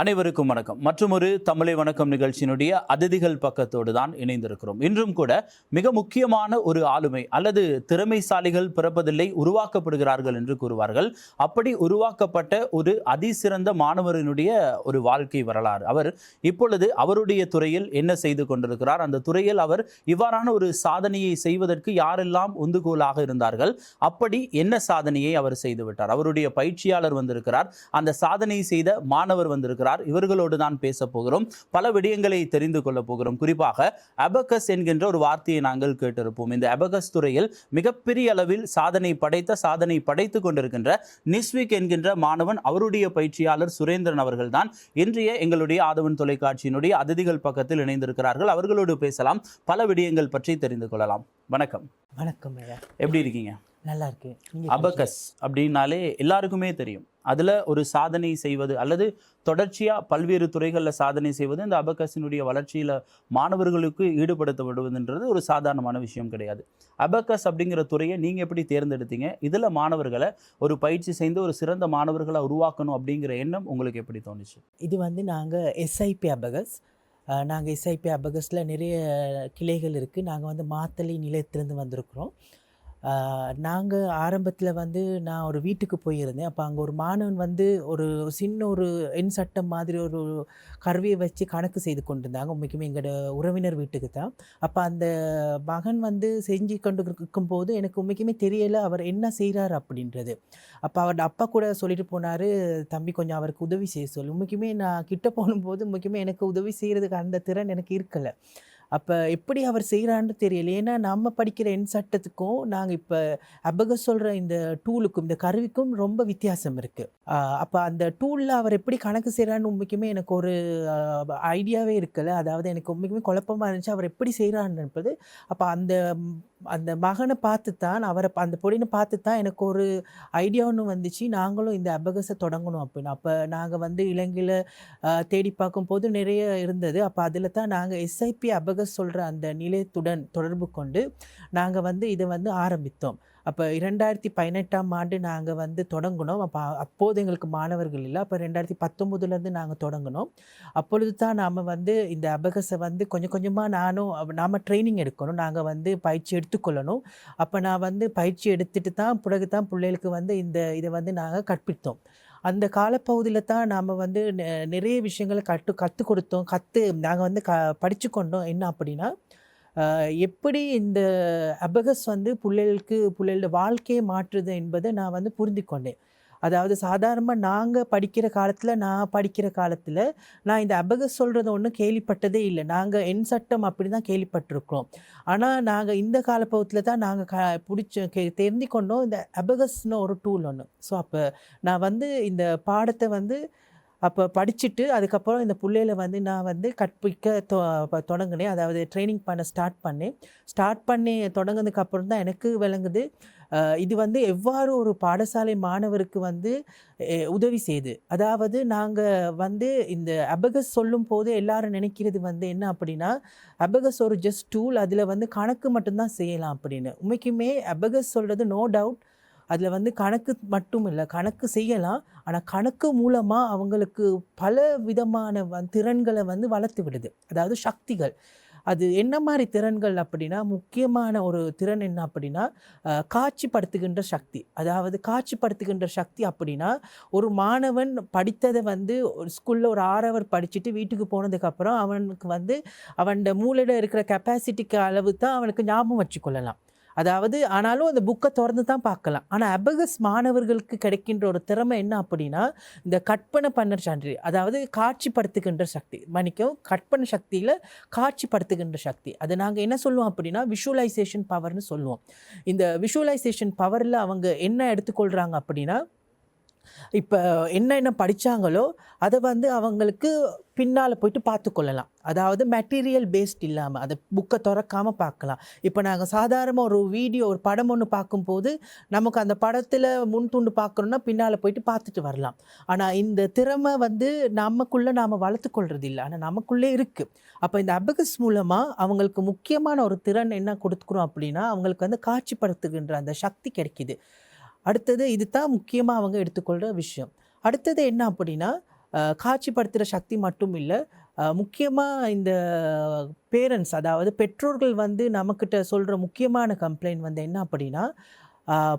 அனைவருக்கும் வணக்கம். மற்றும் ஒரு தமிழை வணக்கம் நிகழ்ச்சியினுடைய அதிதிகள் பக்கத்தோடு தான் இணைந்திருக்கிறோம். இன்றும் கூட மிக முக்கியமான ஒரு ஆளுமை அல்லது திறமைசாலிகள் பிறப்பதில்லை உருவாக்கப்படுகிறார்கள் என்று கூறுவார்கள். அப்படி உருவாக்கப்பட்ட ஒரு அதிசிறந்த மாணவரினுடைய ஒரு வாழ்க்கை வரலாறு. அவர் இப்பொழுது அவருடைய துறையில் என்ன செய்து கொண்டிருக்கிறார்? அந்த துறையில் அவர் இவ்வாறான ஒரு சாதனையை செய்வதற்கு யாரெல்லாம் உந்துகோலாக இருந்தார்கள்? அப்படி என்ன சாதனையை அவர் செய்துவிட்டார்? அவருடைய பயிற்சியாளர் வந்திருக்கிறார். அந்த சாதனை செய்த மாணவர் வந்திருக்கிறார். இவர்களோடு தான் பேச போகிறோம். பல விடயங்களை தெரிந்து கொள்ள போகிறோம். குறிப்பாக அபகஸ் என்கின்ற ஒரு வார்த்தையை நாங்கள் கேட்டிருப்போம். இந்த அபகஸ் துறையில் மிகப்பெரிய அளவில் சாதனை படைத்த சாதனை படைத்து கொண்டிருக்கின்ற நிஸ்விக் என்கின்ற மாணவன் அவருடைய பயிற்சியாளர் சுரேந்திரன் அவர்கள்தான் இன்றைய எங்களுடைய ஆதவன் தொலைக்காட்சியினுடைய அதிதிகள் பக்கத்தில் இணைந்திருக்கிறார்கள். அவர்களோடு பேசலாம். பல விடயங்கள் பற்றி தெரிந்து கொள்ளலாம். வணக்கம். வணக்கம் எப்படி இருக்கீங்க? நல்லா இருக்கு அபகஸ் அப்படின்னாலே எல்லாருக்குமே தெரியும். அதில் ஒரு சாதனை செய்வது அல்லது தொடர்ச்சியாக பல்வேறு துறைகளில் சாதனை செய்வது இந்த அபகஸினுடைய வளர்ச்சியில் மாணவர்களுக்கு ஈடுபடுத்தப்படுவதுன்றது ஒரு சாதாரணமான விஷயம் கிடையாது. அபகஸ் அப்படிங்கிற துறையை நீங்கள் எப்படி தேர்ந்தெடுத்தீங்க? இதில் மாணவர்களை ஒரு பயிற்சி செய்து ஒரு சிறந்த மாணவர்களை உருவாக்கணும் அப்படிங்கிற எண்ணம் உங்களுக்கு எப்படி தோணுச்சு? இது வந்து நாங்கள் எஸ்ஐபி அபகஸ். நாங்கள் எஸ்ஐபி அபகஸில் நிறைய கிளைகள் இருக்குது நாங்கள் வந்து மாத்தளை நிலையத்திலேருந்து வந்திருக்கிறோம். நாங்கள் ஆரம்பத்தில் வந்து நான் ஒரு வீட்டுக்கு போயிருந்தேன். அப்போ அங்கே ஒரு மாணவன் வந்து ஒரு சின்ன ஒரு எண் சட்டம் மாதிரி ஒரு கருவியை வச்சு கணக்கு செய்து கொண்டிருந்தாங்க. உண்மைக்குமே எங்களோட உறவினர் வீட்டுக்கு தான். அப்போ அந்த மகன் வந்து செஞ்சு கொண்டு இருக்கும்போது எனக்கு உண்மைக்குமே தெரியலை அவர் என்ன செய்கிறார் அப்படின்றது. அப்போ அவரோட அப்பா கூட சொல்லிட்டு போனார் தம்பி கொஞ்சம் அவருக்கு உதவி செய்ய சொல்லி. உண்மைக்குமே நான் கிட்ட போகும்போது உண்மைக்குமே எனக்கு உதவி செய்கிறதுக்கு அந்த திறன் எனக்கு இருக்கலை. அப்போ எப்படி அவர் செய்கிறான்னு தெரியல. ஏன்னா நம்ம படிக்கிற எண் சட்டத்துக்கும் நாங்கள் இப்போ அபக சொல்கிற இந்த டூலுக்கும் இந்த கருவிக்கும் ரொம்ப வித்தியாசம் இருக்குது அப்போ அந்த டூலில் அவர் எப்படி கணக்கு செய்கிறான்னு உண்மைக்குமே எனக்கு ஒரு ஐடியாவே இருக்கலை. அதாவது எனக்கு உண்மைக்குமே குழப்பமாக இருந்துச்சு. அவர் எப்படி செய்கிறான்றது அப்போ அந்த அந்த மகனை பார்த்து தான் அவரை அந்த பொடினை பார்த்து தான் எனக்கு ஒரு ஐடியா ஒன்று வந்துச்சு. நாங்களும் இந்த அபகஸை தொடங்கணும் அப்படின்னு. அப்போ நாங்கள் வந்து இலங்கையில் தேடி பார்க்கும்போது நிறைய இருந்தது. அப்போ அதில் தான் நாங்கள் எஸ்ஐபி அபகஸ் சொல்கிற அந்த நிலையத்துடன் தொடர்பு கொண்டு நாங்கள் வந்து இதை வந்து ஆரம்பித்தோம். அப்போ இரண்டாயிரத்தி பதினெட்டாம் ஆண்டு நாங்கள் வந்து தொடங்கினோம். அப்போ அப்போது எங்களுக்கு மாணவர்கள் இல்லை. அப்போ ரெண்டாயிரத்தி பத்தொம்போதுலேருந்து நாங்கள் தொடங்கினோம். அப்பொழுது தான் நாம் வந்து இந்த அபகஸை வந்து கொஞ்சம் கொஞ்சமாக நானும் நாம் ட்ரைனிங் எடுக்கணும். நாங்கள் வந்து பயிற்சி எடுத்துக்கொள்ளணும். அப்போ நான் வந்து பயிற்சி எடுத்துட்டு தான் பிறகு தான் பிள்ளைகளுக்கு வந்து இந்த இதை வந்து நாங்கள் கற்பித்தோம். அந்த காலப்பகுதியில் தான் நாம் வந்து நிறைய விஷயங்களை கற்று கற்றுக் கொடுத்தோம். கற்று நாங்கள் வந்து க படித்து கொண்டோம் என்ன அப்படின்னா எப்படி இந்த அபகஸ் வந்து பிள்ளைகளுக்கு பிள்ளைகளோட வாழ்க்கையை மாற்றுது என்பதை நான் வந்து புரிந்து கொண்டேன். அதாவது சாதாரணமாக நாங்கள் படிக்கிற காலத்தில் நான் படிக்கிற காலத்தில் நான் இந்த அபகஸ் சொல்கிறத ஒன்றும் கேள்விப்பட்டதே இல்லை. நாங்கள் என் சட்டம் அப்படி தான் கேள்விப்பட்டிருக்கிறோம். ஆனால் நாங்கள் இந்த காலப்பகுதியில் தான் நாங்கள் க பிடிச்ச கே தெரிந்து கொண்டோம் இந்த அபகஸ்னு ஒரு டூல் ஒன்று ஸோ அப்போ நான் வந்து இந்த பாடத்தை வந்து அப்போ படிச்சுட்டு அதுக்கப்புறம் இந்த பிள்ளையில வந்து நான் வந்து கற்பிக்க தொ தொடங்கினேன். அதாவது ட்ரைனிங் பண்ண ஸ்டார்ட் பண்ணேன். ஸ்டார்ட் பண்ணி தொடங்கினதுக்கு அப்புறம் தான் எனக்கு விளங்குது இது வந்து எவ்வாறு ஒரு பாடசாலை மாணவருக்கு வந்து உதவி செய்யுது அதாவது நாங்கள் வந்து இந்த அபகஸ் சொல்லும் போது எல்லாரும் நினைக்கிறது வந்து என்ன அப்படின்னா அபகஸ் ஒரு ஜஸ்ட் டூல் அதில் வந்து கணக்கு மட்டும்தான் செய்யலாம் அப்படின்னு. உண்மைக்குமே அபகஸ் சொல்கிறது நோ டவுட் அதில் வந்து கணக்கு மட்டும் இல்லை கணக்கு செய்யலாம். ஆனால் கணக்கு மூலமாக அவங்களுக்கு பல விதமான வந் திறன்களை வந்து வளர்த்து விடுது. அதாவது சக்திகள். அது என்ன மாதிரி திறன்கள் அப்படின்னா முக்கியமான ஒரு திறன் என்ன அப்படின்னா காட்சிப்படுத்துகின்ற சக்தி. அதாவது காட்சிப்படுத்துகின்ற சக்தி அப்படின்னா ஒரு மாணவன் படித்ததை வந்து ஒரு ஸ்கூலில் ஒரு ஆறவர் படிச்சுட்டு வீட்டுக்கு போனதுக்கப்புறம் அவனுக்கு வந்து அவன் மூளையில் இருக்கிற கெப்பாசிட்டிக்கு அளவு தான் அவனுக்கு ஞாபகம் வச்சுக்கொள்ளலாம் அதாவது ஆனாலும் அந்த புக்கை திறந்து தான் பார்க்கலாம். ஆனால் அபகஸ் மாணவர்களுக்கு கிடைக்கின்ற ஒரு திறமை என்ன அப்படின்னா இந்த கற்பனை பண்ண சான்று அதாவது காட்சிப்படுத்துகின்ற சக்தி. மன்னிக்கும் கற்பனை சக்தியில் காட்சிப்படுத்துகின்ற சக்தி. அதை நாங்கள் என்ன சொல்லுவோம் அப்படின்னா விஷுவலைசேஷன் பவர்னு சொல்லுவோம். இந்த விஷுவலைசேஷன் பவரில் அவங்க என்ன எடுத்துக்கொள்கிறாங்க அப்படின்னா இப்போ என்ன என்ன படித்தாங்களோ அதை வந்து அவங்களுக்கு பின்னால் போயிட்டு பார்த்து கொள்ளலாம் அதாவது மெட்டீரியல் பேஸ்ட் இல்லாமல் அதை புக்கை திறக்காமல் பார்க்கலாம். இப்போ நாங்கள் சாதாரணமாக ஒரு வீடியோ ஒரு படம் ஒன்று பார்க்கும்போது நமக்கு அந்த படத்தில் முன் துண்டு பார்க்குறோன்னா பின்னால் போயிட்டு பார்த்துட்டு வரலாம். ஆனால் இந்த திறமை வந்து நமக்குள்ளே நாம் வளர்த்துக்கொள்றது இல்லை ஆனால் நமக்குள்ளே இருக்குது அப்போ இந்த அபகஸ் மூலமாக அவங்களுக்கு முக்கியமான ஒரு திறன் என்ன கொடுத்துக்கிறோம் அப்படின்னா அவங்களுக்கு வந்து காட்சிப்படுத்துகின்ற அந்த சக்தி கிடைக்கிது. அடுத்தது இது தான் முக்கியமாக அவங்க எடுத்துக்கொள்கிற விஷயம். அடுத்தது என்ன அப்படின்னா காட்சிப்படுத்துகிற சக்தி மட்டும் இல்லை முக்கியமாக இந்த பேரண்ட்ஸ் அதாவது பெற்றோர்கள் வந்து நம்மக்கிட்ட சொல்கிற முக்கியமான கம்ப்ளைண்ட் வந்து என்ன அப்படின்னா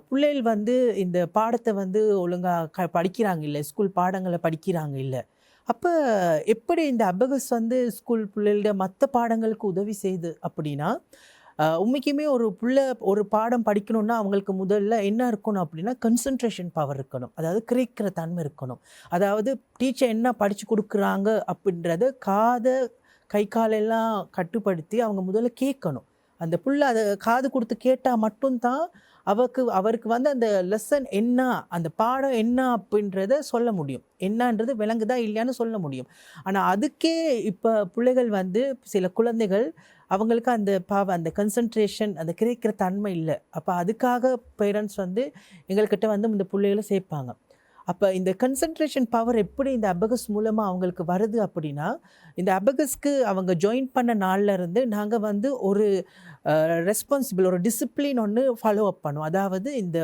பிள்ளைகள் வந்து இந்த பாடத்தை வந்து ஒழுங்காக க படிக்கிறாங்க இல்லை ஸ்கூல் பாடங்களை படிக்கிறாங்க இல்லை. அப்போ எப்படி இந்த அபகஸ் வந்து ஸ்கூல் பிள்ளைகளோட மற்ற பாடங்களுக்கு உதவி செய்யுது அப்படின்னா உண்மைக்குமே ஒரு பிள்ளை ஒரு பாடம் படிக்கணும்னா அவங்களுக்கு முதல்ல என்ன இருக்கணும் அப்படின்னா கன்சன்ட்ரேஷன் பவர் இருக்கணும். அதாவது கிரகிக்கிற தன்மை இருக்கணும். அதாவது டீச்சர் என்ன படித்து கொடுக்குறாங்க அப்படின்றத காதை கை காலெல்லாம் கட்டுப்படுத்தி அவங்க முதல்ல கேட்கணும். அந்த புள்ள அதை காது கொடுத்து கேட்டால் மட்டும்தான் அவருக்கு அவருக்கு வந்து அந்த லெசன் என்ன அந்த பாடம் என்ன அப்படின்றத சொல்ல முடியும். என்னன்றது விளங்குதா இல்லையான்னு சொல்ல முடியும். ஆனால் அதுக்கே இப்போ பிள்ளைகள் வந்து சில குழந்தைகள் அவங்களுக்கு அந்த பாவ அந்த கன்சன்ட்ரேஷன் அந்த கிடைக்கிற தன்மை இல்லை. அப்போ அதுக்காக பேரண்ட்ஸ் வந்து எங்கள்கிட்ட வந்து இந்த பிள்ளைகளை சேர்ப்பாங்க. அப்போ இந்த கன்சன்ட்ரேஷன் பவர் எப்படி இந்த அபகஸ் மூலமாக அவங்களுக்கு வருது அப்படின்னா இந்த அபகஸ்க்கு அவங்க ஜாயின் பண்ண நாள்லேருந்து நாங்கள் வந்து ஒரு ரெஸ்பான்சிபிள் ஒரு டிசிப்ளின் ஒன்று ஃபாலோ அப் பண்ணுவோம். அதாவது இந்த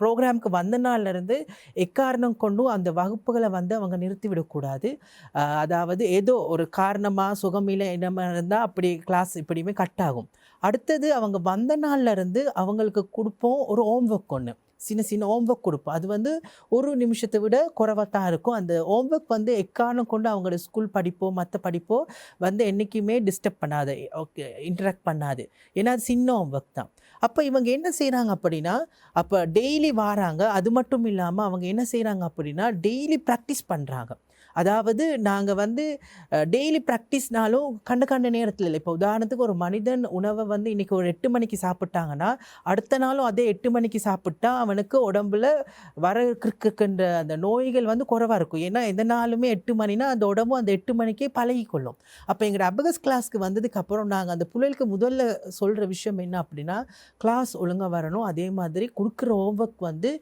ப்ரோக்ராம்க்கு வந்த நாள்ல இருந்து எக்காரணம் கொண்டும் அந்த வகுப்புகளை வந்து அவங்க நிறுத்திவிடக்கூடாது. அதாவது ஏதோ ஒரு காரணமாக சுகமில்லை என்னமா இருந்தால் அப்படி கிளாஸ் இப்படியுமே கட் ஆகும். அடுத்தது அவங்க வந்த நாள்ல இருந்து அவங்களுக்கு கொடுப்போம் ஒரு ஹோம்ஒர்க் ஒன்று சின்ன சின்ன ஹோம்ஒர்க் கொடுப்போம். அது வந்து ஒரு நிமிஷத்தை விட குறைவாக தான் இருக்கும். அந்த ஹோம்ஒர்க் வந்து எக்காரணம் கொண்டு அவங்களோட ஸ்கூல் படிப்போ மற்ற படிப்போ வந்து என்றைக்குமே டிஸ்டர்ப் பண்ணாது. ஓகே இன்டராக்ட் பண்ணாது. ஏன்னா அது சின்ன ஹோம்ஒர்க் தான். அப்போ இவங்க என்ன செய்கிறாங்க அப்படின்னா அப்போ டெய்லி வாராங்க. அது மட்டும் இல்லாமல் அவங்க என்ன செய்கிறாங்க அப்படின்னா டெய்லி ப்ராக்டிஸ் பண்ணுறாங்க அதாவது நாங்கள் வந்து டெய்லி ப்ராக்டிஸ்னாலும் கண்டு கண்ட நேரத்தில் இல்லை. இப்போ உதாரணத்துக்கு ஒரு மனிதன் உணவை வந்து இன்றைக்கி ஒரு எட்டு மணிக்கு சாப்பிட்டாங்கன்னா அடுத்த நாளும் அதே எட்டு மணிக்கு சாப்பிட்டா அவனுக்கு உடம்புல வர இருக்கின்ற அந்த நோய்கள் வந்து குறைவாக இருக்கும். ஏன்னா எந்த நாளுமே எட்டு மணினா அந்த உடம்பும் அந்த எட்டு மணிக்கே பழகிக்கொள்ளும். அப்போ எங்களோட அபகஸ் கிளாஸ்க்கு வந்ததுக்கப்புறம் நாங்கள் அந்த பிள்ளைகளுக்கு முதல்ல சொல்கிற விஷயம் என்ன அப்படின்னா கிளாஸ் ஒழுங்காக வரணும். அதே மாதிரி கொடுக்குற ஹோம்ஒர்க் வந்து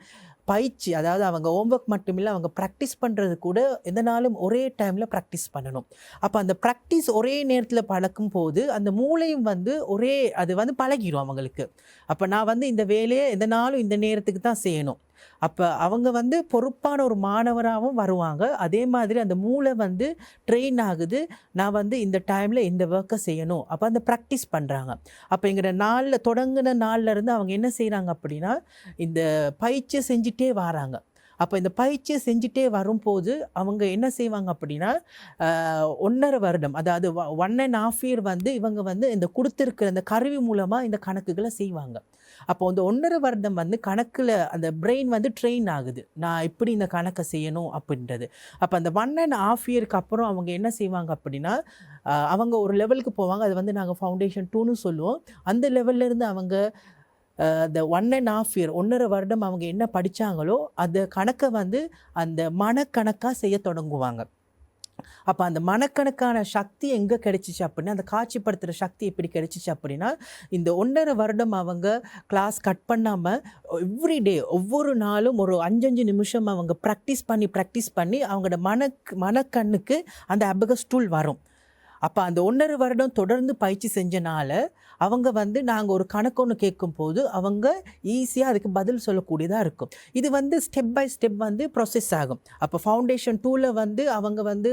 பயிற்சி அதாவது அவங்க ஹோம்ஒர்க் மட்டும் இல்லை அவங்க ப்ராக்டிஸ் பண்ணுறது கூட எந்த நாளும் ஒரே டைமில் ப்ராக்டிஸ் பண்ணணும். அப்போ அந்த ப்ராக்டிஸ் ஒரே நேரத்தில் பழக்கும் போது அந்த மூளையும் வந்து ஒரே அது வந்து பழகிடும் அவங்களுக்கு. அப்போ நான் வந்து இந்த வேலையை எந்த நாளும் இந்த நேரத்துக்கு தான் செய்யணும். அப்போ அவங்க வந்து பொறுப்பான ஒரு மாணவராகவும் வருவாங்க. அதே மாதிரி அந்த மூளை வந்து ட்ரெயின் ஆகுது. நான் வந்து இந்த டைமில் இந்த ஒர்க்கை செய்யணும். அப்போ அந்த ப்ராக்டிஸ் பண்ணுறாங்க அப்போ எங்கிற நாளில் தொடங்கின நாளில் இருந்து அவங்க என்ன செய்கிறாங்க அப்படின்னா இந்த பயிற்சியை செஞ்சுட்டே வராங்க. அப்போ இந்த பயிற்சியை செஞ்சுட்டே வரும்போது அவங்க என்ன செய்வாங்க அப்படின்னா ஒன்றரை வருடம் அதாவது ஒன் அண்ட் ஆஃப் இயர் வந்து இவங்க வந்து இந்த கொடுத்துருக்கிற இந்த கருவி மூலமாக இந்த கணக்குகளை செய்வாங்க. அப்போ இந்த ஒன்றரை வருடம் வந்து கணக்கில் அந்த பிரெயின் வந்து ட்ரெயின் ஆகுது. நான் எப்படி இந்த கணக்கை செய்யணும் அப்படின்றது. அப்போ அந்த ஒன் அண்ட் ஆஃப் இயருக்கு அப்புறம் அவங்க என்ன செய்வாங்க அப்படின்னா அவங்க ஒரு லெவலுக்கு போவாங்க. அது வந்து நாங்கள் ஃபவுண்டேஷன் டூன்னு சொல்லுவோம். அந்த லெவல்லேருந்து அவங்க இந்த ஒன் அண்ட் ஆஃப் இயர் ஒன்றரை வருடம் அவங்க என்ன படித்தாங்களோ அந்த கணக்கை வந்து அந்த மனக்கணக்காக செய்ய தொடங்குவாங்க. அப்போ அந்த மனக்கணக்கான சக்தி எங்கே கிடைச்சிச்சு அப்படின்னா அந்த காட்சிப்படுத்துகிற சக்தி எப்படி கிடைச்சிச்சு அப்படின்னா இந்த ஒன்றரை வருடம் அவங்க கிளாஸ் கட் பண்ணாமல் எவ்ரிடே ஒவ்வொரு நாளும் ஒரு அஞ்சஞ்சு நிமிஷம் அவங்க ப்ராக்டிஸ் பண்ணி ப்ராக்டிஸ் பண்ணி அவங்களோட மனக் மனக்கண்ணுக்கு அந்த அபகஸ் டூல் வரும். அப்போ அந்த ஒன்றரை வருடம் தொடர்ந்து பயிற்சி செஞ்சனால அவங்க வந்து நாங்கள் ஒரு கணக்கு ஒன்று கேட்கும்போது அவங்க ஈஸியாக அதுக்கு பதில் சொல்லக்கூடியதாக இருக்கும். இது வந்து ஸ்டெப் பை ஸ்டெப் வந்து ப்ரொசஸ் ஆகும். அப்போ ஃபவுண்டேஷன் டூவில் வந்து அவங்க வந்து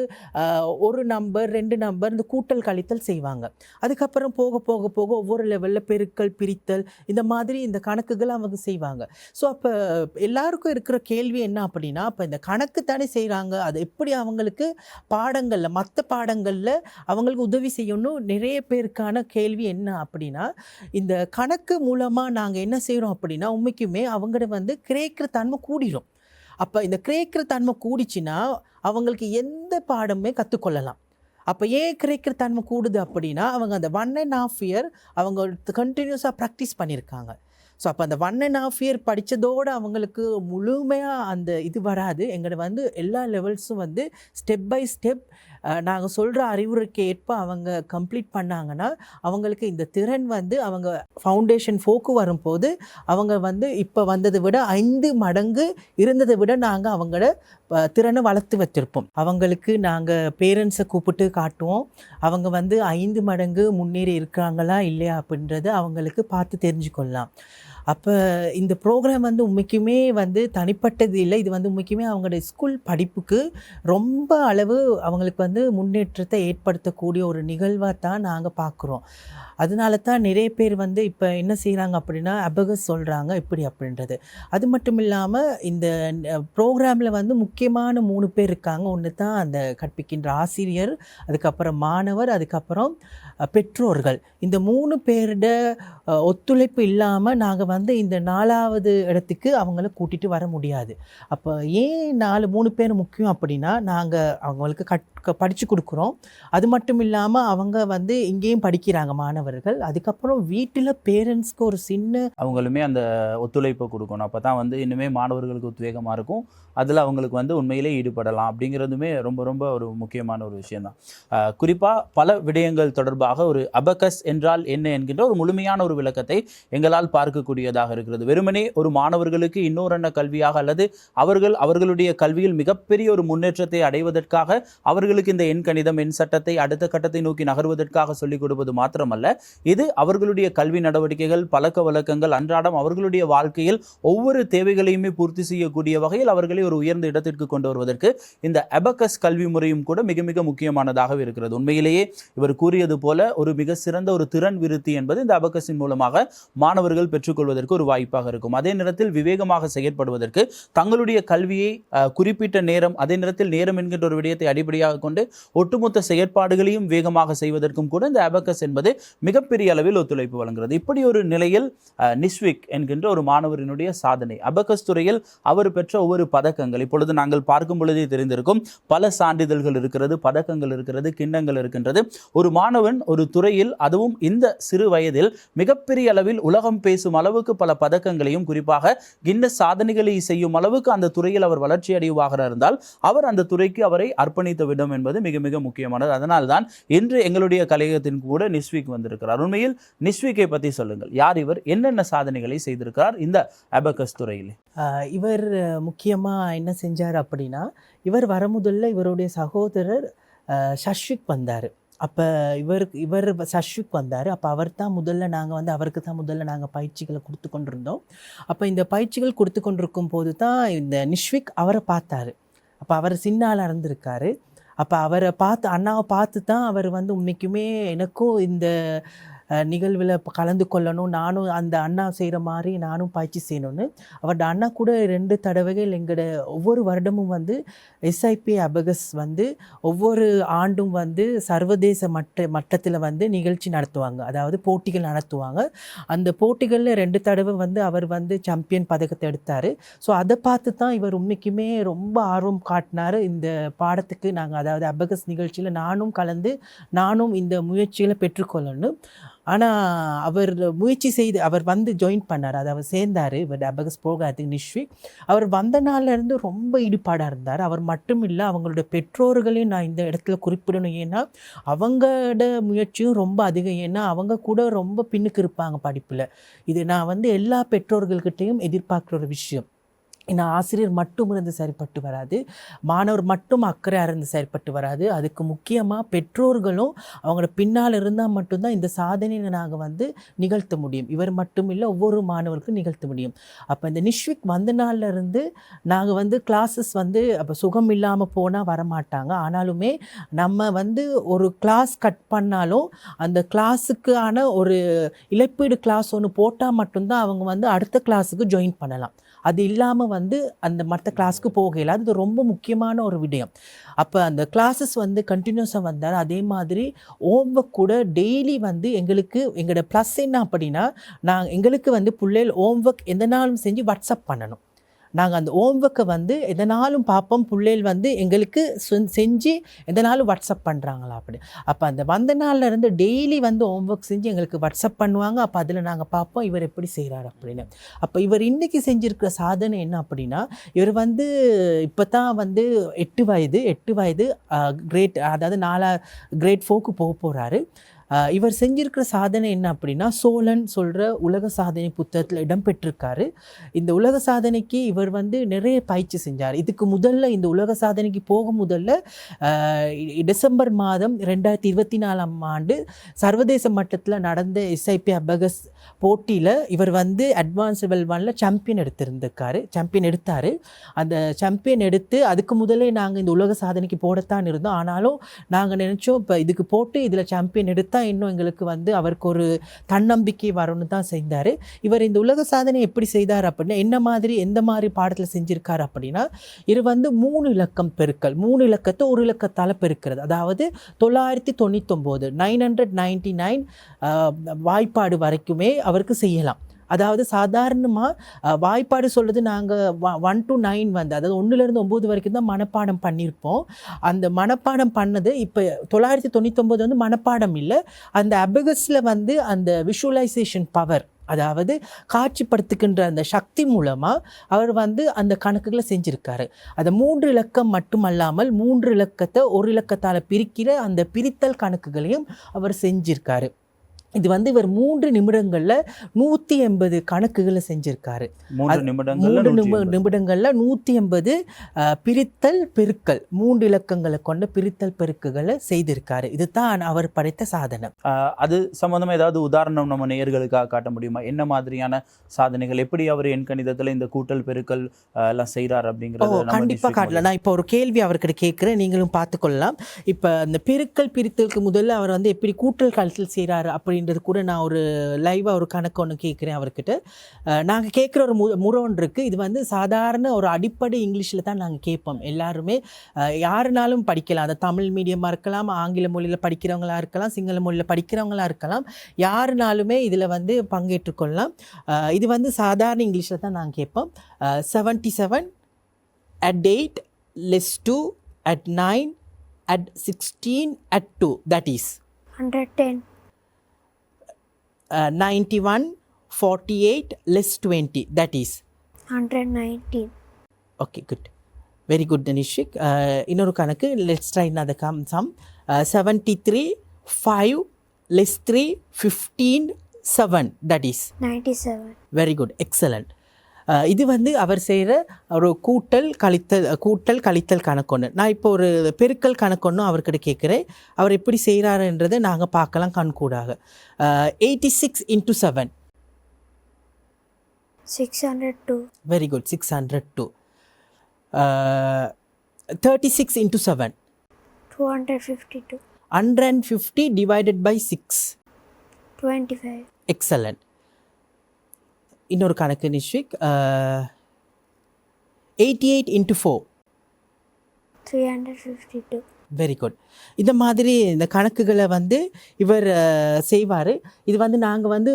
ஒரு நம்பர் ரெண்டு நம்பர் இந்த கூட்டல் கழித்தல் செய்வாங்க. அதுக்கப்புறம் போக போக போக ஒவ்வொரு லெவலில் பெருக்கல் பிரித்தல் இந்த மாதிரி இந்த கணக்குகள் அவங்க செய்வாங்க. ஸோ அப்போ எல்லாருக்கும் இருக்கிற கேள்வி என்ன அப்படின்னா அப்போ இந்த கணக்கு தானே செய்கிறாங்க அது எப்படி அவங்களுக்கு பாடங்களில் மற்ற பாடங்களில் அவங்களுக்கு உதவி செய்யணும் நிறைய பேருக்கான கேள்வி என்ன அப்படின்னா இந்த கணக்கு மூலமாக நாங்கள் என்ன செய்கிறோம் அப்படின்னா உண்மைக்குமே அவங்கள வந்து கிரேக்கிற தன்மை கூடிரும். அப்போ இந்த கிரேக்கிற தன்மை கூடிச்சுன்னா அவங்களுக்கு எந்த பாடமே கற்றுக்கொள்ளலாம் அப்போ ஏன் கிரேக்கிற தன்மை கூடுது அப்படின்னா அவங்க அந்த ஒன் அண்ட் ஆஃப் இயர் அவங்க கண்டினியூஸாக ப்ராக்டிஸ் பண்ணியிருக்காங்க ஸோ அப்போ அந்த ஒன் அண்ட் ஆஃப் இயர் படித்ததோடு அவங்களுக்கு முழுமையாக அந்த இது வராது. எங்களை வந்து எல்லா லெவல்ஸும் வந்து ஸ்டெப் பை ஸ்டெப் நாங்கள் சொல்கிற அறிவுரைக்கு ஏற்ப அவங்க கம்ப்ளீட் பண்ணாங்கன்னா அவங்களுக்கு இந்த திறன் வந்து அவங்க ஃபவுண்டேஷன் ஃபோக்கு வரும்போது அவங்க வந்து இப்போ வந்ததை விட ஐந்து மடங்கு இருந்ததை விட நாங்கள் அவங்களோட ப- திறனை வளர்த்து வச்சுருப்போம். அவங்களுக்கு நாங்கள் பேரண்ட்ஸை கூப்பிட்டு காட்டுவோம். அவங்க வந்து ஐந்து மடங்கு முன்னேறி இருக்காங்களா இல்லையா அப்படின்றத அவங்களுக்கு பார்த்து தெரிஞ்சுக்கொள்ளலாம். அப்போ இந்த ப்ரோக்ராம் வந்து உண்மைக்குமே வந்து தனிப்பட்டது இல்லை. இது வந்து உண்மைக்குமே அவங்களுடைய ஸ்கூல் படிப்புக்கு ரொம்ப அளவு அவங்களுக்கு வந்து முன்னேற்றத்தை ஏற்படுத்தக்கூடிய ஒரு நிகழ்வாக தான் நாங்கள் பார்க்குறோம் அதனால தான் நிறைய பேர் வந்து இப்போ என்ன செய்கிறாங்க அப்படின்னா அபகஸ் சொல்கிறாங்க இப்படி அப்படின்றது. அது மட்டும் இல்லாமல் இந்த ப்ரோக்ராமில் வந்து முக்கியமான மூணு பேர் இருக்காங்க. ஒன்று தான் அந்த கற்பிக்கின்ற ஆசிரியர் அதுக்கப்புறம் மாணவர் அதுக்கப்புறம் பெற்றோர்கள். இந்த மூணு பேரோட ஒத்துழைப்பு இல்லாமல் நாங்கள் வந்து இந்த நாலாவது இடத்துக்கு அவங்கள கூட்டிகிட்டு வர முடியாது. அப்போ ஏன் நாலு மூணு பேர் முக்கியம் அப்படின்னா நாங்கள் அவங்களுக்கு கட் படித்து கொடுக்குறோம். அது மட்டும் இல்லாமல் அவங்க வந்து இங்கேயும் படிக்கிறாங்க மாணவர்கள். அதுக்கப்புறம் வீட்டில் பேரண்ட்ஸ்க்கு ஒரு சின்ன அவங்களுமே அந்த ஒத்துழைப்பை கொடுக்கணும். அப்போ தான் வந்து இன்னுமே மாணவர்களுக்கு உத்வேகமாக இருக்கும். அதில் அவங்களுக்கு வந்து உண்மையிலே ஈடுபடலாம் அப்படிங்கிறதுமே ரொம்ப ரொம்ப ஒரு முக்கியமான ஒரு விஷயம்தான். குறிப்பாக பல விடயங்கள் தொடர்பாக ஒரு அபகஸ் என்றால் என்ன என்கின்ற ஒரு முழுமையான ஒரு விளக்கத்தை எங்களால் பார்க்கக்கூடியதாக இருக்கிறது. வெறுமனே ஒரு மாணவர்களுக்கு இன்னொரு கல்வியாக அல்லது அவர்கள் அவர்களுடைய கல்வியில் மிகப்பெரிய ஒரு முன்னேற்றத்தை அடைவதற்காக அவர்களுக்கு இந்த எண் கணிதம் எண் சட்டத்தை அடுத்த கட்டத்தை நோக்கி நகர்வதற்காக சொல்லிக் கொடுப்பது மாத்திரமல்ல. இது அவர்களுடைய கல்வி நடவடிக்கைகள் பழக்க வழக்கங்கள் அன்றாடம் அவர்களுடைய வாழ்க்கையில் ஒவ்வொரு தேவைகளையுமே பூர்த்தி செய்யக்கூடிய வகையில் அவர்களை ஒரு உயர்ந்த இடத்திற்கு கொண்டு வருவதற்கு இந்த அபகஸ் கல்வி முறையும் கூட மிக மிக முக்கியமானதாக இருக்கிறது. உண்மையிலேயே இவர் கூறியது போல ஒரு மிக சிறந்த ஒரு திறன் விருத்தி என்பது இந்த அபகஸின் மூலமாக மாணவர்கள் பெற்றுக்கொள்வதற்கு ஒரு வாய்ப்பாக இருக்கும். அதே நேரத்தில் விவேகமாக செயற்படுவதற்கு தங்களுடைய கல்வியை குறிப்பிட்ட நேரம் அதே நேரத்தில் நேரம் என்கின்ற ஒரு விடயத்தை அடிப்படையாக கொண்டு ஒட்டுமொத்த செயற்பாடுகளையும் வேகமாக செய்வதற்கும் கூட இந்த அபகஸ் என்பது மிகப்பெரிய அளவில் ஒத்துழைப்பு வழங்குகிறது. இப்படி ஒரு நிலையில் நிஸ்விக் என்கின்ற ஒரு மாணவரினுடைய சாதனை அபகஸ் துறையில் அவர் பெற்ற ஒவ்வொரு பதக்கங்கள். இப்பொழுது நாங்கள் பார்க்கும் பொழுதே தெரிந்திருக்கும் பல சான்றிதழ்கள் இருக்கிறது பதக்கங்கள் இருக்கிறது கிண்ணங்கள் இருக்கின்றது. ஒரு மாணவன் ஒரு துறையில் அதுவும் இந்த சிறு வயதில் மிகப்பெரிய அளவில் உலகம் பேசும் அளவுக்கு பல பதக்கங்களையும் குறிப்பாக கின்னஸ் சாதனைகளை செய்யும் அளவுக்கு அந்த துறையில் அவர் வளர்ச்சி அடைவாக இருந்தால் அவர் அந்த துறைக்கு அவரை அர்ப்பணித்து விடும் என்பது மிக மிக முக்கியமானது. அதனால்தான் இன்று எங்களுடைய கலையகத்தின் கூட நிஸ்விக் வந்திருக்கிறார். உண்மையில் நிஸ்விக்கை பற்றி சொல்லுங்கள். யார் இவர்? என்னென்ன சாதனைகளை செய்திருக்கிறார் இந்த அபகஸ் துறையில்? இவர் முக்கியமாக என்ன செஞ்சார் அப்படின்னா இவர் வர முதல்ல இவருடைய சகோதரர் சஷ்விக் வந்தார். அப்போ இவருக்கு இவர் சஷ்விக் வந்தார். அப்போ அவர் தான் முதல்ல நாங்கள் வந்து அவருக்கு தான் முதல்ல நாங்கள் பயிற்சிகளை கொடுத்து கொண்டிருந்தோம். அப்போ இந்த பயிற்சிகள் கொடுத்து கொண்டிருக்கும் போது தான் இந்த நிஷ்விக் அவரை பார்த்தாரு. அப்போ அவர் சின்னால் இருந்திருக்காரு. அப்போ அவரை பார்த்து அண்ணாவை பார்த்து தான் அவர் வந்து உண்மைக்குமே எனக்கும் இந்த நிகழ்வில் கலந்து கொள்ளணும். நானும் அந்த அண்ணா செய்கிற மாதிரி நானும் பயிற்சி செய்யணும்னு. அவரோட அண்ணா கூட ரெண்டு தடவைகள் எங்களோட ஒவ்வொரு வருடமும் வந்து எஸ்ஐபி அபகஸ் வந்து ஒவ்வொரு ஆண்டும் வந்து சர்வதேச மட்ட மட்டத்தில் வந்து நிகழ்ச்சி நடத்துவாங்க. அதாவது போட்டிகள் நடத்துவாங்க. அந்த போட்டிகளில் ரெண்டு தடவை வந்து அவர் வந்து சாம்பியன் பதக்கத்தை எடுத்தார். ஸோ அதை பார்த்து தான் இவர் உண்மைக்குமே ரொம்ப ஆர்வம் காட்டினார். இந்த பாடத்துக்கு நாங்கள் அதாவது அபகஸ் நிகழ்ச்சியில் நானும் கலந்து நானும் இந்த முயற்சிகளை பெற்றுக்கொள்ளணும். ஆனால் அவர் முயற்சி செய்து அவர் வந்து ஜாயின் பண்ணார். அது அவர் சேர்ந்தார். இவர் டபகஸ் ப்ரோக்ராத்துக்கு நிஷ்வி. அவர் வந்த நாள்லேருந்து ரொம்ப ஈடுபாடாக இருந்தார். அவர் மட்டும் இல்லை அவங்களோட பெற்றோர்களையும் நான் இந்த இடத்துல குறிப்பிடணும். ஏன்னா அவங்களோட முயற்சியும் ரொம்ப அதிகம். ஏன்னா அவங்க கூட ரொம்ப பின்னுக்கு இருப்பாங்க படிப்பில். இது நான் வந்து எல்லா பெற்றோர்கள்கிட்டையும் எதிர்பார்க்குற ஒரு விஷயம். ஏன்னா ஆசிரியர் மட்டும் இருந்து சரிப்பட்டு வராது. மாணவர் மட்டும் அக்கறையாக இருந்து சரிப்பட்டு வராது. அதுக்கு முக்கியமாக பெற்றோர்களும் அவங்களோட பின்னால் இருந்தால் மட்டும்தான் இந்த சாதனையை நாங்கள் வந்து நிகழ்த்த முடியும். இவர் மட்டும் இல்லை ஒவ்வொரு மாணவருக்கும் நிகழ்த்த முடியும். அப்போ இந்த நிஷ்விக் வந்த நாள்ல இருந்து நாங்கள் வந்து கிளாஸஸ் வந்து அப்போ சுகம் இல்லாமல் போனால் வரமாட்டாங்க. ஆனாலுமே நம்ம வந்து ஒரு கிளாஸ் கட் பண்ணாலும் அந்த கிளாஸுக்கான ஒரு இழப்பீடு கிளாஸ் ஒன்று போட்டால் மட்டும்தான் அவங்க வந்து அடுத்த கிளாஸுக்கு ஜாயின் பண்ணலாம். அது இல்லாமல் வந்து அந்த மற்ற கிளாஸ்க்கு போகல அது ரொம்ப முக்கியமான ஒரு விடயம். அப்போ அந்த கிளாஸஸ் வந்து கண்டினியூஸாக வந்தால் அதே மாதிரி ஹோம்ஒர்க் கூட டெய்லி வந்து எங்களுக்கு எங்களோட ப்ளஸ் என்ன அப்படின்னா நாங்கள் எங்களுக்கு வந்து பிள்ளைகள் ஹோம்ஒர்க் எந்த நாளும் செஞ்சு வாட்ஸ்அப் பண்ணணும். நாங்கள் அந்த ஹோம்ஒர்க்கை வந்து எதனாலும் பார்ப்போம் பிள்ளைகள் வந்து எங்களுக்கு செஞ்சு எதனாலும் வாட்ஸ்அப் பண்ணுறாங்களா அப்படி. அப்போ அந்த வந்த நாள்ல இருந்து டெய்லி வந்து ஹோம்ஒர்க் செஞ்சு எங்களுக்கு வாட்ஸ்அப் பண்ணுவாங்க. அப்போ அதில் நாங்கள் பார்ப்போம் இவர் எப்படி செய்கிறாரு அப்படின்னு. அப்போ இவர் இன்றைக்கி செஞ்சுருக்கிற சாதனை என்ன அப்படின்னா இவர் வந்து இப்போ தான் வந்து எட்டு வயது எட்டு வயது கிரேட் அதாவது நாலா கிரேட் ஃபோக்கு போக போகிறாரு இவர் செஞ்சிருக்கிற சாதனை என்ன அப்படின்னா சோழன் சொல்கிற உலக சாதனை புத்தகத்தில் இடம்பெற்றிருக்காரு. இந்த உலக சாதனைக்கு இவர் வந்து நிறைய பயிற்சி செஞ்சார். இதுக்கு முதல்ல இந்த உலக சாதனைக்கு போகும் முதல்ல டிசம்பர் மாதம் ரெண்டாயிரத்தி இருபத்தி நாலாம் ஆண்டு சர்வதேச மட்டத்தில் நடந்த எஸ்ஐபி அபகஸ் போட்டியில் இவர் வந்து அட்வான்ஸ் லெவல் ஒனில் சாம்பியன் எடுத்திருந்திருக்காரு. சாம்பியன் எடுத்தார். அந்த சாம்பியன் எடுத்து அதுக்கு முதலே நாங்கள் இந்த உலக சாதனைக்கு போடத்தான் இருந்தோம். ஆனாலும் நாங்கள் நினச்சோம் இப்போ இதுக்கு போட்டு இதில் சாம்பியன் எடுத்தால் இன்னும் எங்களுக்கு வந்து அவருக்கு ஒரு தன்னம்பிக்கை வரும்னு தான் செய்தார். இவர் இந்த உலக சாதனை எப்படி செய்தார் அப்படின்னா என்ன மாதிரி எந்த மாதிரி பாடத்தில் செஞ்சுருக்கார் அப்படின்னா இது வந்து மூணு இலக்கம் பெருக்கல் மூணு இலக்கத்தை ஒரு இலக்கத்தால் பெருக்கிறது. அதாவது தொள்ளாயிரத்தி தொண்ணூத்தொம்போது நைன் ஹண்ட்ரட் நைன்டி நைன் வாய்ப்பாடு வரைக்குமே அவருக்கு செய்யலாம். அதாவது சாதாரணமாக வாய்ப்பாடு சொல்கிறது நாங்கள் ஒன் டு நைன் வந்து அதாவது ஒன்றுலேருந்து ஒம்பது வரைக்கும் தான் மனப்பாடம் பண்ணியிருப்போம். அந்த மனப்பாடம் பண்ணது இப்போ தொள்ளாயிரத்தி தொண்ணூத்தொம்பது வந்து மனப்பாடம் இல்லை. அந்த அபகஸில் வந்து அந்த விஷுவலைசேஷன் பவர் அதாவது காட்சிப்படுத்துகின்ற அந்த சக்தி மூலமாக அவர் வந்து அந்த கணக்குகளை செஞ்சுருக்காரு. அதை மூன்று இலக்கம் மட்டுமல்லாமல் மூன்று இலக்கத்தை ஒரு இலக்கத்தால் பிரிக்கிற அந்த பிரித்தல் கணக்குகளையும் அவர் செஞ்சிருக்காரு. இது வந்து இவர் மூன்று நிமிடங்களில் நூற்றி எண்பது கணக்குகளை செஞ்சிருக்காரு. மூன்று அது நிமிடங்கள்ல மூன்று. நிமிடங்களில் நூற்றி எண்பது பிரித்தல் பெருக்கல். மூன்று இலக்கங்களை கொண்ட பிரித்தல் பெருக்குகளை செய்திருக்காரு. இதுதான் அவர் படைத்த சாதனை அது சம்பந்தமா ஏதாவது உதாரணம் நம்ம நேயர்களுக்காக காட்ட முடியுமா? என்ன மாதிரியான சாதனைகள்? எப்படி அவர் எண் கணிதத்துல இந்த கூட்டல் பெருக்கல் எல்லாம் செய்றார் ஓ அப்படிங்கறது கண்டிப்பாக காட்டல நான் இப்போ ஒரு கேள்வி அவர்கிட்ட கேட்குறேன். நீங்களும் பார்த்துக்கொள்ளலாம். இப்போ அந்த பெருக்கல் பிரித்தலுக்கு முதல்ல அவர் வந்து எப்படி கூட்டல் கழித்தல் செய்கிறாரு அப்படின்றது கூட நான் ஒரு லைவாக ஒரு கணக்கு ஒன்று கேட்குறேன் அவர்கிட்ட. நாங்கள் கேட்குற ஒரு மு ஒன்று இருக்குது இது வந்து சாதாரண ஒரு அடிப்படை இங்கிலீஷில் தான் நாங்கள் கேட்போம். எல்லாருமே யாருனாலும் படிக்கலாம். அதை தமிழ் மீடியமாக இருக்கலாம் ஆங்கில மொழியில் படிக்கிறவங்களா இருக்கலாம் சிங்கள மொழியில் படிக்கிறவங்களா இருக்கலாம். யாருனாலுமே இதில் வந்து பங்கேற்றுக்கொள்ளலாம் இது வந்து சாதாரண இங்கிலீஷில் தான் நாங்கள் கேட்போம். Seventy seven at 8 less 2 at 9 at 16 at 2 that is. 110, uh, 91 48 less 20 that is 119, okay good very good Nishik uh, இன்னொரு கணக்கு let's try another come sum uh, 73 5 less 3 15 7 that is 97, very good excellent இது வந்து அவர் செய்கிற ஒரு கூட்டல் கழித்தல் கூட்டல் கழித்தல் கணக்கொன்று நான் இப்போ ஒரு பெருக்கல் கணக்கொன்றும் அவர்கிட்ட கேட்குறேன். அவர் எப்படி செய்கிறாருன்றதை நாங்கள் பார்க்கலாம் கண்கூடாக. Eighty six into seven 602, very good six hundred two thirty six into seven 252, hundred and fifty divided by six 25, excellent இன்னொரு கணக்கு Nishvik. Eighty eight into four 352, very good இந்த மாதிரி இந்த கணக்குகளை வந்து இவர் செய்வார். இது வந்து நாங்கள் வந்து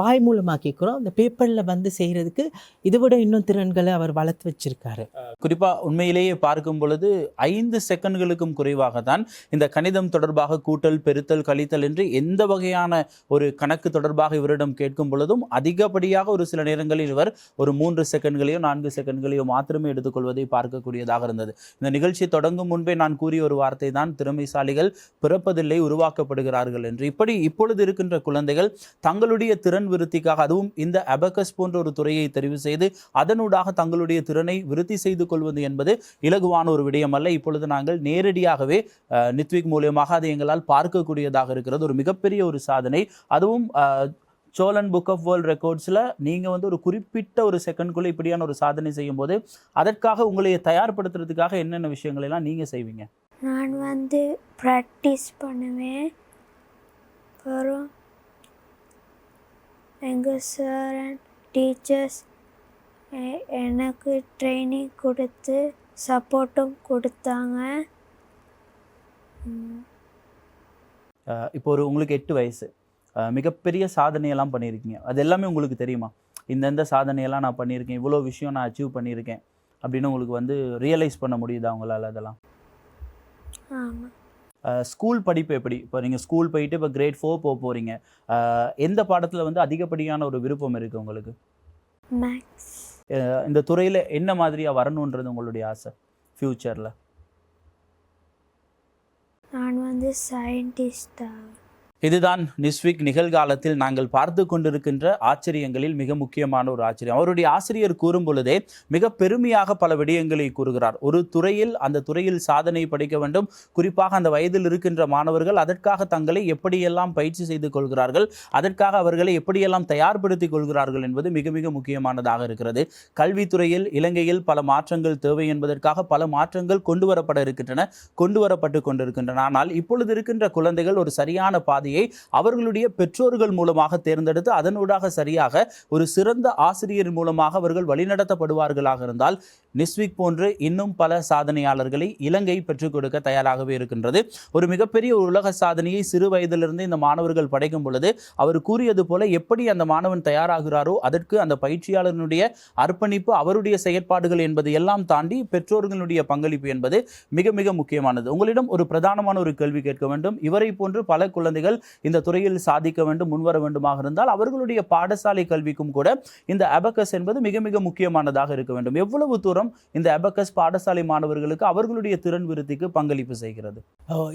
வாய் மூலமாக கேட்குறோம் இந்த பேப்பரில் வந்து செய்கிறதுக்கு இதை விட இன்னும் திறன்களை அவர் வளர்த்து வச்சிருக்காரு. குறிப்பா உண்மையிலேயே பார்க்கும் பொழுது ஐந்து செகண்ட்களுக்கும் குறைவாக தான் இந்த கணிதம் தொடர்பாக கூட்டல் பெருத்தல் கழித்தல் என்று எந்த வகையான ஒரு கணக்கு தொடர்பாக இவரிடம் கேட்கும் பொழுதும் அதிகப்படியாக ஒரு சில நேரங்களில் இவர் ஒரு மூன்று செகண்ட்களையோ நான்கு செகண்ட்களையோ மாத்திரமே எடுத்துக்கொள்வதை பார்க்கக்கூடியதாக இருந்தது. இந்த நிகழ்ச்சி தொடங்கும் முன்பே நான் கூறிய ஒரு வார்த்தை தான் திறமைசாலிகள் பிறப்பதில்லை உருவாக்கப்படுகிறார்கள் என்று. இப்படி இப்பொழுது இருக்கின்ற குழந்தைகள் தங்களுடைய திறன் விருத்திக்காக அதுவும் இந்த அபகஸ் போன்ற ஒரு துறையை தெரிவு செய்து அதனூடாக தங்களுடைய திறனை விருத்தி செய்து கொள்வது என்பது இலகுவான ஒரு விடயம் அல்ல. இப்பொழுது நாங்கள் நேரடியாகவே நித்விக் மூலியமாக அதை எங்களால் பார்க்கக்கூடியதாக இருக்கிறது. ஒரு மிகப்பெரிய ஒரு சாதனை. அதுவும் சோலன் சோழன் புக் ஆஃப் வேர்ல்ட் ரெக்கார்ட்ஸில் நீங்கள் வந்து ஒரு குறிப்பிட்ட ஒரு செகண்ட்குள்ளே இப்படியான ஒரு சாதனை செய்யும்போது அதற்காக உங்களை தயார்படுத்துறதுக்காக என்னென்ன விஷயங்களெல்லாம் நீங்கள் செய்வீங்க? நான் வந்து ப்ராக்டிஸ் பண்ணுவேன். அப்புறம் எங்கள் சார் அண்ட் டீச்சர்ஸ் எனக்கு ட்ரைனிங் கொடுத்து சப்போர்ட்டும் கொடுத்தாங்க. இப்போ ஒரு உங்களுக்கு எட்டு வயசு. மிகப்பெரிய சாதனையெல்லாம் பண்ணியிருக்கீங்க. அது எல்லாமே உங்களுக்கு தெரியுமா? இந்தந்த சாதனையெல்லாம் நான் பண்ணியிருக்கேன் இவ்வளோ விஷயம் நான் அச்சீவ் பண்ணியிருக்கேன் அப்படின்னு உங்களுக்கு வந்து ரியலைஸ் பண்ண முடியுதா உங்களால் அதெல்லாம்? ஸ்கூல் படிப்பு எப்படி? இப்போ நீங்கள் ஸ்கூல் போயிட்டு இப்போ கிரேட் ஃபோர் போக போகிறீங்க எந்த பாடத்தில் வந்து அதிகப்படியான ஒரு விருப்பம் இருக்குது உங்களுக்கு? மேக்ஸ் இந்த துறையில் என்ன மாதிரியாக வரணுன்றது உங்களுடைய ஆசை ஃப்யூச்சரில் நான் வந்து சயின்டிஸ்டாக இதுதான் நிஸ்விக் நிகழ்காலத்தில் நாங்கள் பார்த்து கொண்டிருக்கின்ற ஆச்சரியங்களில் மிக முக்கியமான ஒரு ஆச்சரியம். அவருடைய ஆசிரியர் கூறும் பொழுதே மிக பெருமையாக பல விடயங்களை கூறுகிறார். ஒரு துறையில் அந்த துறையில் சாதனை படைக்க வேண்டும். குறிப்பாக அந்த வயதில் இருக்கின்ற மாணவர்கள் அதற்காக தங்களை எப்படியெல்லாம் பயிற்சி செய்து கொள்கிறார்கள் அதற்காக அவர்களை எப்படியெல்லாம் தயார்படுத்திக் கொள்கிறார்கள் என்பது மிக மிக முக்கியமானதாக இருக்கிறது. கல்வித்துறையில் இலங்கையில் பல மாற்றங்கள் தேவை என்பதற்காக பல மாற்றங்கள் கொண்டு வரப்பட இருக்கின்றன கொண்டு வரப்பட்டு கொண்டிருக்கின்றன. ஆனால் இப்பொழுது இருக்கின்ற குழந்தைகள் ஒரு சரியான பாதையை அவர்களுடைய பெற்றோர்கள் மூலமாக தேர்ந்தெடுத்து அதனூடாக சரியாக ஒரு சிறந்த ஆசிரியர் மூலமாக அவர்கள் வழிநடத்தப்படுவார்களாக இருந்தால் நிஸ்விக் போன்று இன்னும் பல சாதனையாளர்களை இலங்கை பெற்றுக் கொடுக்க தயாராகவே இருக்கின்றது. ஒரு மிகப்பெரிய உலக சாதனையை சிறு வயதிலிருந்து இந்த மாணவர்கள் படைக்கும் பொழுது அவர் கூறியது போல எப்படி அந்த மாணவன் தயாராகிறாரோ அதற்கு அந்த பயிற்சியாளர்களுடைய அர்ப்பணிப்பு அவருடைய செயற்பாடுகள் என்பது எல்லாம் தாண்டி பெற்றோர்களுடைய பங்களிப்பு என்பது மிக மிக முக்கியமானது. உங்களிடம் ஒரு பிரதானமான ஒரு கேள்வி கேட்க வேண்டும். இவரை போன்று பல குழந்தைகள் இந்த துறையில் சாதிக்க வேண்டும் முன்வர வேண்டுமாக இருந்தால் அவர்களுடைய பாடசாலை கல்விக்கும் கூட இந்த அபக்கஸ் என்பது மிக மிக முக்கியமானதாக இருக்க வேண்டும். எவ்வளவு தூரம் இந்த அபக்கஸ் பாடசாலை மாணவர்களுக்கு அவர்களுடைய திறன் விருத்திக்கு பங்களிப்பு செய்கிறது?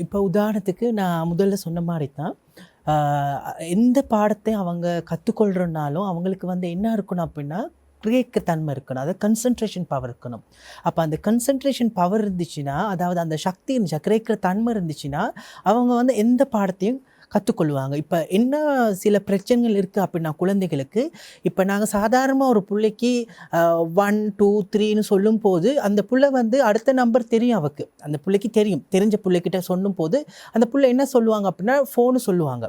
இப்போ உதாரணத்துக்கு நான் முதல்ல சொன்ன மாதிரி தான் எந்த பாடத்தை அவங்க கற்றுக்கொள்கிறனாலும் அவங்களுக்கு வந்து என்ன இருக்கணும் அப்படின்னா கிரேக்க தன்மை இருக்கணும் அதாவது கன்சன்ட்ரேஷன் பவர் இருக்கணும். அப்போ அந்த கன்சன்ட்ரேஷன் பவர் இருந்துச்சுன்னா அதாவது அந்த சக்தி இருந்துச்சு கிரேக்கிற தன்மை இருந்துச்சுன்னா அவங்க வந்து எந்த பாடத்தையும் கற்றுக்கொள்வாங்க இப்போ என்ன சில பிரச்சனைகள் இருக்குது அப்படின்னா குழந்தைகளுக்கு இப்போ நாங்கள் சாதாரணமாக ஒரு பிள்ளைக்கு ஒன் டூ த்ரீன்னு சொல்லும் போது அந்த பிள்ளை வந்து அடுத்த நம்பர் தெரியும் அவக்கு. அந்த பிள்ளைக்கு தெரியும். தெரிஞ்ச பிள்ளைக்கிட்ட சொல்லும் போது அந்த பிள்ளை என்ன சொல்லுவாங்க அப்படின்னா ஃபோனு சொல்லுவாங்க.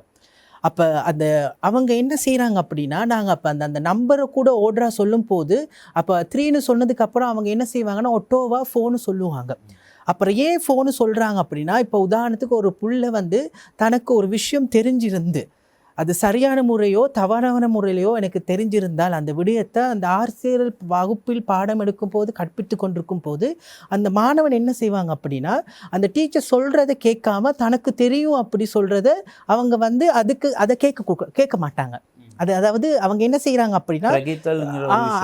அப்போ அந்த அவங்க என்ன செய்கிறாங்க அப்படின்னா நாங்கள் அப்போ அந்த அந்த நம்பரை கூட ஓர்டராக சொல்லும் போது அப்போ த்ரீன்னு சொன்னதுக்கப்புறம் அவங்க என்ன செய்வாங்கன்னா ஒட்டோவாக ஃபோனு சொல்லுவாங்க. அப்புறம் ஏன் ஃபோனு சொல்கிறாங்க அப்படின்னா இப்போ உதாரணத்துக்கு ஒரு புள்ள வந்து தனக்கு ஒரு விஷயம் தெரிஞ்சிருந்து அது சரியான முறையோ தவறான முறையிலையோ எனக்கு தெரிஞ்சிருந்தால் அந்த விடயத்தை அந்த ஆசிரியர் வகுப்பில் பாடம் எடுக்கும் போது கற்பித்து கொண்டிருக்கும் போது அந்த மாணவன் என்ன செய்வாங்க அப்படின்னா அந்த டீச்சர் சொல்கிறத கேட்காம தனக்கு தெரியும் அப்படி சொல்கிறத அவங்க வந்து அதுக்கு அதை கேட்க கேட்க மாட்டாங்க. அது அதாவது அவங்க என்ன செய்கிறாங்க அப்படின்னா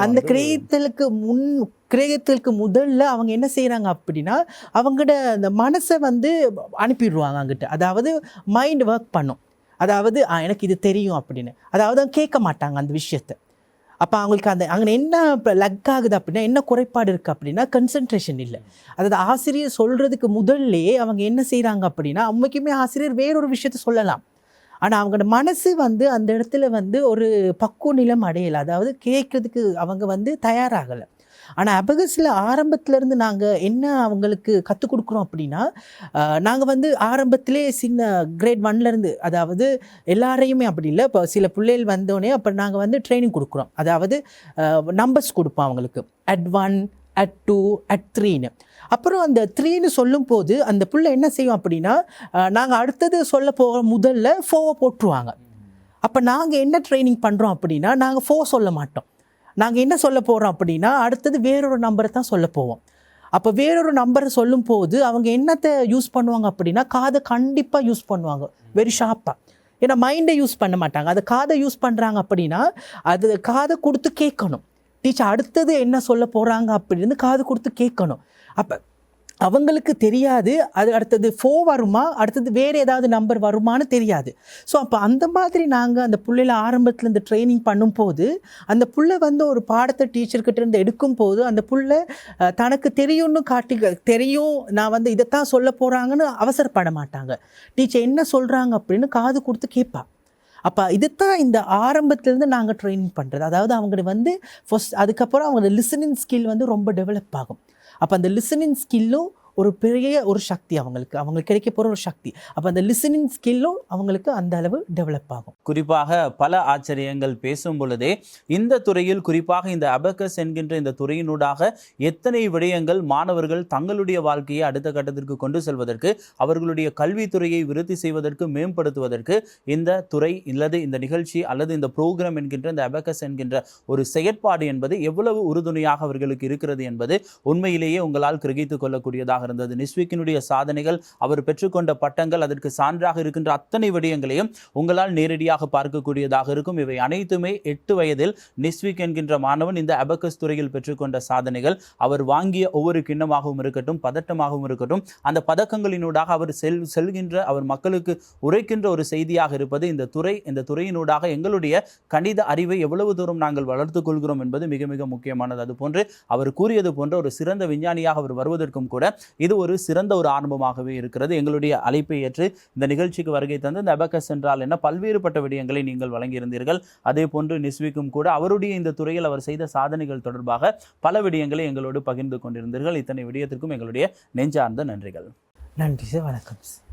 அந்த கிரயத்திற்கு முன் கிரயத்திற்கு முதல்ல அவங்க என்ன செய்கிறாங்க அப்படின்னா அவங்களோட அந்த மனசை வந்து அனுப்பிடுவாங்க அங்கிட்ட. அதாவது மைண்ட் ஒர்க் பண்ணும். அதாவது எனக்கு இது தெரியும் அப்படின்னு. அதாவது அவங்க கேட்க மாட்டாங்க அந்த விஷயத்தை. அப்போ அவங்களுக்கு அந்த அங்கே என்ன லக் ஆகுது அப்படின்னா என்ன குறைபாடு இருக்குது அப்படின்னா கன்சன்ட்ரேஷன் இல்லை. அதாவது ஆசிரியர் சொல்கிறதுக்கு முதல்லையே அவங்க என்ன செய்கிறாங்க அப்படின்னா உண்மைக்குமே ஆசிரியர் வேறொரு விஷயத்த சொல்லலாம். ஆனால் அவங்களோட மனசு வந்து அந்த இடத்துல வந்து ஒரு பக்குவ நிலம் அடையலை. அதாவது கேட்கறதுக்கு அவங்க வந்து தயாராகலை. ஆனால் அபகஸில் ஆரம்பத்துலேருந்து நாங்கள் என்ன அவங்களுக்கு கற்றுக் கொடுக்குறோம் அப்படின்னா நாங்கள் வந்து ஆரம்பத்திலே சின்ன கிரேட் ஒன்லேருந்து அதாவது எல்லாரையுமே அப்படி இல்லை. இப்போ சில பிள்ளைகள் வந்தோடனே அப்போ நாங்கள் வந்து ட்ரைனிங் கொடுக்குறோம். அதாவது நம்பர்ஸ் கொடுப்போம் அவங்களுக்கு. At one at two at த்ரீன்னு அப்புறம் அந்த த்ரீன்னு சொல்லும்போது அந்த பிள்ளை என்ன செய்யும் அப்படின்னா நாங்கள் அடுத்தது சொல்ல போகிற முதல்ல ஃபோவை போட்டுருவாங்க. அப்போ நாங்கள் என்ன ட்ரைனிங் பண்ணுறோம் அப்படின்னா நாங்கள் ஃபோ சொல்ல மாட்டோம். நாங்கள் என்ன சொல்ல போகிறோம் அப்படின்னா அடுத்தது வேறொரு நம்பரை தான் சொல்ல போவோம். அப்போ வேறொரு நம்பரை சொல்லும்போது அவங்க என்னத்தை யூஸ் பண்ணுவாங்க அப்படின்னா காதை கண்டிப்பாக யூஸ் பண்ணுவாங்க. வெரி ஷார்ப்பாக ஏன்னா மைண்டை யூஸ் பண்ண மாட்டாங்க. அது காதை யூஸ் பண்ணுறாங்க அப்படின்னா அது காதை கொடுத்து கேட்கணும். டீச்சர் அடுத்தது என்ன சொல்ல போகிறாங்க அப்படின்னு காது கொடுத்து கேட்கணும். அப்போ அவங்களுக்கு தெரியாது அது அடுத்தது ஃபோ வருமா அடுத்தது வேறு ஏதாவது நம்பர் வருமான்னு தெரியாது. ஸோ அப்போ அந்த மாதிரி நாங்கள் அந்த பிள்ளையில ஆரம்பத்தில் இந்த ட்ரைனிங் பண்ணும்போது அந்த புள்ள வந்து ஒரு பாடத்தை டீச்சர்கிட்ட இருந்து எடுக்கும் போது அந்த புள்ள தனக்கு தெரியும்னு காட்டி தெரியும் நான் வந்து இதைத்தான் சொல்ல போகிறாங்கன்னு அவசரப்பட மாட்டாங்க. டீச்சர் என்ன சொல்கிறாங்க அப்படின்னு காது கொடுத்து கேட்பா. அப்போ இதுதான் இந்த ஆரம்பத்துலேருந்து நாங்கள் ட்ரைனிங் பண்ணுறது அதாவது அவங்களுக்கு வந்து ஃபஸ்ட் அதுக்கப்புறம் அவங்களோட லிசனிங் ஸ்கில் வந்து ரொம்ப டெவலப் ஆகும். அப்போ அந்த லிசனிங் ஸ்கில்லும் ஒரு பெரிய ஒரு சக்தி அவங்களுக்கு. அவங்களுக்கு கிடைக்க போகிற ஒரு சக்தி. அப்போ அந்த லிசனிங் ஸ்கில்லும் அவங்களுக்கு அந்த அளவு டெவலப் ஆகும். குறிப்பாக பல ஆச்சரியங்கள் பேசும் பொழுதே இந்த துறையில் குறிப்பாக இந்த அபக்கஸ் என்கின்ற இந்த துறையினூடாக எத்தனை விடயங்கள் மாணவர்கள் தங்களுடைய வாழ்க்கையை அடுத்த கட்டத்திற்கு கொண்டு செல்வதற்கு அவர்களுடைய கல்வித்துறையை விருத்தி செய்வதற்கு மேம்படுத்துவதற்கு இந்த துறை அல்லது இந்த நிகழ்ச்சி அல்லது இந்த ப்ரோக்ராம் என்கின்ற இந்த அபக்கஸ் என்கின்ற ஒரு செயற்பாடு என்பது எவ்வளவு உறுதுணையாக அவர்களுக்கு இருக்கிறது என்பது உண்மையிலேயே உங்களால் கிரகித்துக் கொள்ளக்கூடியதாக சான்றாக இருந்தது. நிஸ்விக்கினுடைய சாதனைகள் அவர் பெற்றுக்கொண்ட பட்டங்கள் அதற்கு சான்றாக இருக்கின்ற அத்தனை விடயங்களையும் உங்களால் நேரடியாக பார்க்கக்கூடியதாக இருக்கும். இவை அனைத்துமே எட்டு வயதில் நிஸ்விக் என்கின்ற மாணவன் இந்த அபக்கஸ் துறையில் பெற்றுக்கொண்ட சாதனைகள். அவர் வாங்கிய ஒவ்வொரு கிண்ணமாகவும் இருக்கட்டும் பதட்டமாகவும் இருக்கட்டும் அந்த பதக்கங்களினூடாக அவர் செல் செல்கின்ற அவர் மக்களுக்கு உரைக்கின்ற ஒரு செய்தியாக இருப்பது இந்த துறை இந்த துறையினூடாக எங்களுடைய கணித அறிவை எவ்வளவு தூரம் நாங்கள் வளர்த்துக் கொள்கிறோம் என்பது மிக மிக முக்கியமானது. அதுபோன்று அவர் கூறியது போன்ற ஒரு சிறந்த விஞ்ஞானியாக அவர் வருவதற்கும் கூட இது ஒரு சிறந்த ஒரு ஆரம்பமாகவே இருக்கிறது. எங்களுடைய அழைப்பை ஏற்று இந்த நிகழ்ச்சிக்கு வருகை தந்து இந்த அபக்கஸ் என்றால் என்ன பல்வேறுபட்ட விடயங்களை நீங்கள் வழங்கியிருந்தீர்கள். அதே போன்று நிஸ்விக்கும் கூட அவருடைய இந்த துறையில் அவர் செய்த சாதனைகள் தொடர்பாக பல விடயங்களை எங்களோடு பகிர்ந்து கொண்டிருந்தீர்கள். இத்தனை விடயத்திற்கும் எங்களுடைய நெஞ்சார்ந்த நன்றிகள். நன்றி சார். வணக்கம் சார்.